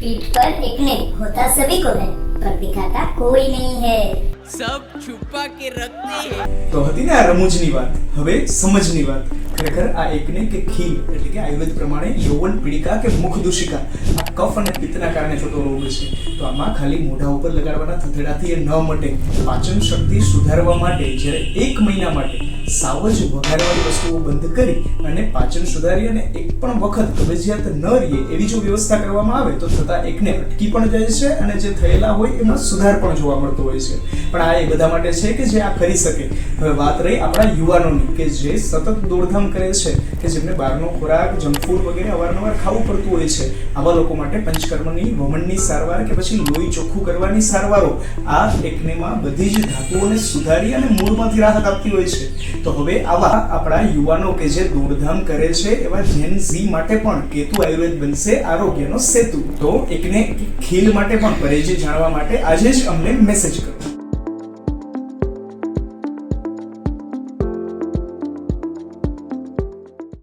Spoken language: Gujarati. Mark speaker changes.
Speaker 1: पीठ पर एकने होता सभी को है पर दिखाता कोई नहीं है
Speaker 2: सब छुपा के रखते हैं
Speaker 3: તો હતી ને આ રમૂજની વાત હવે સમજની વાત ખરેખર આ એકને કે ખીલ, એટલે કે આયુર્વેદ પ્રમાણે યૌવન પીડિકા કે મુખ દૂષિકા, આ કફ અને પિત્તના કારણે થતો રોગ છે. તો આમાં ખાલી મોઢા ઉપર લગાડવાના થથેડાથી એ ન મટે. પાચન શક્તિ સુધારવા માટે, જ્યારે એક મહિના માટે સાવજ વઘારવાની વસ્તુઓ બંધ કરી અને પાચન સુધારી અને એક પણ વખત કબજિયાત ન રહીએ એવી જો વ્યવસ્થા કરવામાં આવે, તો થતા એકને અટકી પણ જાય છે અને જે થયેલા હોય એમાં સુધાર પણ જોવા મળતો હોય છે. પણ આ એ બધા માટે છે કે જે આ કરી શકે. હવે વાત રહી આપણા યુવાનોની, કે જે સતત દોડધામ કરે છે કે જેમને બહારનો ખોરાક, જંક ફૂડ વગેરે અવારનવાર ખાવું પડતું હોય છે. આવા લોકો માટે પંચકર્મની, વમનની સારવાર કે પછી લોહી ચોખ્ખું કરવાની સારવારો આ એકનેમાં બધી જ ધાતુઓને સુધારી અને મૂળમાંથી રાહત આપતી હોય છે. તો હવે આવા આપણા યુવાનો કે જે દોડધામ કરે છે એવા જેન ઝી માટે પણ કેતુ આયુર્વેદ બનશે આરોગ્યનો સેતુ. તો એકને ખીલ માટે પણ પરેજી જાણવા માટે આજે જ અમને મેસેજ કરો.